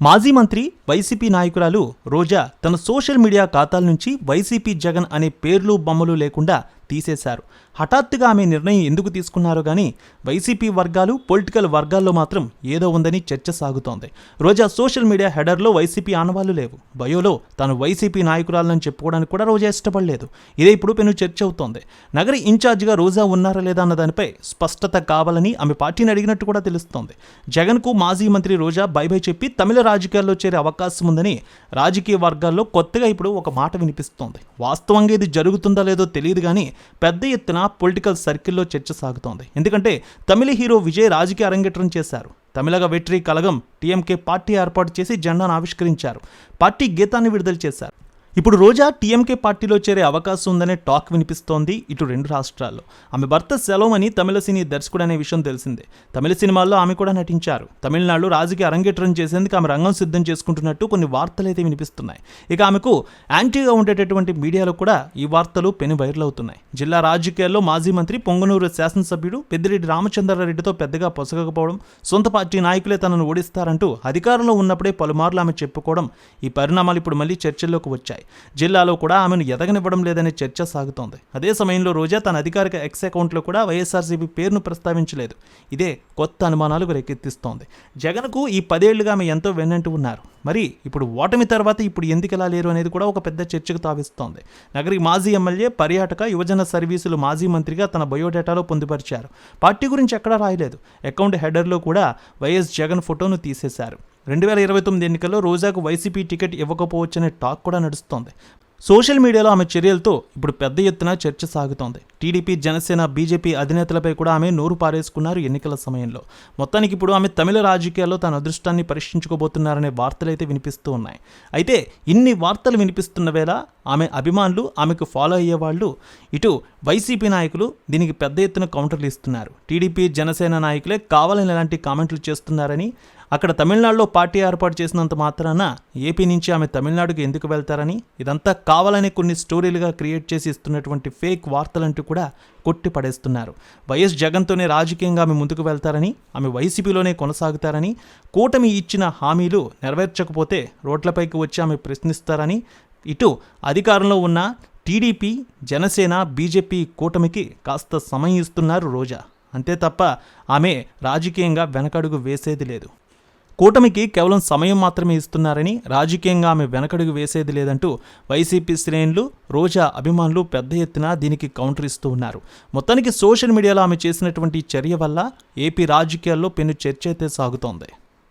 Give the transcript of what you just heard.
మాజీ మంత్రి వైసీపీ నాయకురాలు రోజా తన సోషల్ మీడియా ఖాతాల నుంచి వైసీపీ జగన్ అనే పేర్లు బొమ్మలు లేకుండా తీసేశారు. హఠాత్తుగా ఆమె నిర్ణయం ఎందుకు తీసుకున్నారో కానీ వైసీపీ వర్గాలు పొలిటికల్ వర్గాల్లో మాత్రం ఏదో ఉందని చర్చ సాగుతోంది. రోజా సోషల్ మీడియా హెడర్లో వైసీపీ ఆనవాళ్ళు లేవు. బయోలో తాను వైసీపీ నాయకురాలని చెప్పుకోవడానికి కూడా రోజా ఇష్టపడలేదు. ఇదే ఇప్పుడు పెను చర్చ అవుతోంది. నగర ఇన్ఛార్జిగా రోజా ఉన్నారా లేదా అన్న దానిపై స్పష్టత కావాలని ఆమె పార్టీని అడిగినట్టు కూడా తెలుస్తోంది. జగన్కు మాజీ మంత్రి రోజా బై బై చెప్పి తమిళ రాజకీయాల్లో చేరే అవకాశం ఉందని రాజకీయ వర్గాల్లో కొత్తగా ఇప్పుడు ఒక మాట వినిపిస్తోంది. వాస్తవంగా ఇది జరుగుతుందా లేదో తెలియదు కానీ పెద్ద ఎత్తున పొలిటికల్ సర్కిల్లో చర్చ సాగుతోంది. ఎందుకంటే తమిళ హీరో విజయ్ రాజకీయ అరంగేట్రం చేశారు. తమిళగ వెట్రి కలగం టీఎంకే పార్టీ ఏర్పాటు చేసి జెండాను ఆవిష్కరించారు. పార్టీ గీతాన్ని విడుదల చేశారు. ఇప్పుడు రోజా టీఎంకే పార్టీలో చేరే అవకాశం ఉందనే టాక్ వినిపిస్తోంది ఇటు రెండు రాష్ట్రాల్లో. ఆమె భర్త సెలవమని తమిళ సినీ దర్శకుడు అనే విషయం తెలిసిందే. తమిళ సినిమాల్లో ఆమె కూడా నటించారు. తమిళనాడులో రాజకీయ అరంగేట్రం చేసేందుకు ఆమె రంగం సిద్ధం చేసుకుంటున్నట్టు కొన్ని వార్తలు అయితే వినిపిస్తున్నాయి. ఇక ఆమెకు యాంటీగా ఉండేటటువంటి మీడియాలో కూడా ఈ వార్తలు పెను వైరల్ అవుతున్నాయి. జిల్లా రాజకీయాల్లో మాజీ మంత్రి పొంగనూరు శాసనసభ్యుడు పెద్దిరెడ్డి రామచంద్రారెడ్డితో పెద్దగా పొసగకపోవడం సొంత పార్టీ నాయకులే తనను ఓడిస్తారంటూ అధికారంలో ఉన్నప్పుడే పలుమార్లు ఆమె చెప్పుకోవడం ఈ పరిణామాలు ఇప్పుడు మళ్ళీ చర్చల్లోకి వచ్చాయి. జిల్లాలో కూడా ఆమెను ఎదగనివ్వడం లేదనే చర్చ సాగుతోంది. అదే సమయంలో రోజా తన అధికారిక ఎక్స్ అకౌంట్లో కూడా వైఎస్ఆర్సీపీ పేరును ప్రస్తావించలేదు. ఇదే కొత్త అనుమానాలకు రేకెత్తిస్తోంది. జగన్కు ఈ పదేళ్ళుగా ఆమె ఎంతో వెన్నంటూ ఉన్నారు. మరి ఇప్పుడు ఓటమి తర్వాత ఇప్పుడు ఎందుకు ఎలా లేరు అనేది కూడా ఒక పెద్ద చర్చకు తావిస్తోంది. నగరి మాజీ ఎమ్మెల్యే పర్యాటక యువజన సర్వీసులు మాజీ మంత్రిగా తన బయోడేటాలో పొందుపరిచారు. పార్టీ గురించి ఎక్కడా రాయలేదు. అకౌంట్ హెడర్లో కూడా వైఎస్ జగన్ ఫోటోను తీసేశారు. రెండు వేల ఇరవై తొమ్మిది ఎన్నికల్లో రోజాకు వైసీపీ టికెట్ ఇవ్వకపోవచ్చనే టాక్ కూడా నడుస్తోంది. సోషల్ మీడియాలో ఆమె చర్యలతో ఇప్పుడు పెద్ద ఎత్తున చర్చ సాగుతోంది. టీడీపీ జనసేన బీజేపీ అధినేతలపై కూడా ఆమె నోరు పారేసుకున్నారు ఎన్నికల సమయంలో. మొత్తానికి ఇప్పుడు ఆమె తమిళ రాజకీయాల్లో తన అదృష్టాన్ని పరీక్షించుకోబోతున్నారనే వార్తలు అయితే వినిపిస్తూ ఉన్నాయి. అయితే ఇన్ని వార్తలు వినిపిస్తున్న వేళ ఆమె అభిమానులు ఆమెకు ఫాలో అయ్యేవాళ్ళు ఇటు వైసీపీ నాయకులు దీనికి పెద్ద ఎత్తున కౌంటర్లు ఇస్తున్నారు. టీడీపీ జనసేన నాయకులే కావాలని ఇలాంటి కామెంట్లు చేస్తున్నారని అక్కడ తమిళనాడులో పార్టీ ఏర్పాటు చేసినంత మాత్రాన ఏపీ నుంచి ఆమె తమిళనాడుకు ఎందుకు వెళ్తారని ఇదంతా కావాలని కొన్ని స్టోరీలుగా క్రియేట్ చేసి ఇస్తున్నటువంటి ఫేక్ వార్తలంటూ కూడా కొట్టి పడేస్తున్నారు వైఎస్ జగన్తోనే రాజకీయంగా ఆమె ముందుకు వెళ్తారని ఆమె వైసీపీలోనే కొనసాగుతారని కూటమి ఇచ్చిన హామీలు నెరవేర్చకపోతే రోడ్లపైకి వచ్చి ఆమె ప్రశ్నిస్తారని ఇటు అధికారంలో ఉన్న టీడీపీ జనసేన బీజేపీ కూటమికి కాస్త సమయం ఇస్తున్నారు రోజా. అంతే తప్ప ఆమె రాజకీయంగా వెనకడుగు వేసేది లేదు. కూటమికి కేవలం సమయం మాత్రమే ఇస్తున్నారని రాజకీయంగా ఆమె వెనకడుగు వేసేది లేదంటూ వైసీపీ శ్రేణులు రోజా అభిమానులు పెద్ద ఎత్తున దీనికి కౌంటర్ ఇస్తూ ఉన్నారు. మొత్తానికి సోషల్ మీడియాలో ఆమె చేసినటువంటి చర్య వల్ల ఏపీ రాజకీయాల్లో పెను చర్చ అయితే సాగుతోంది.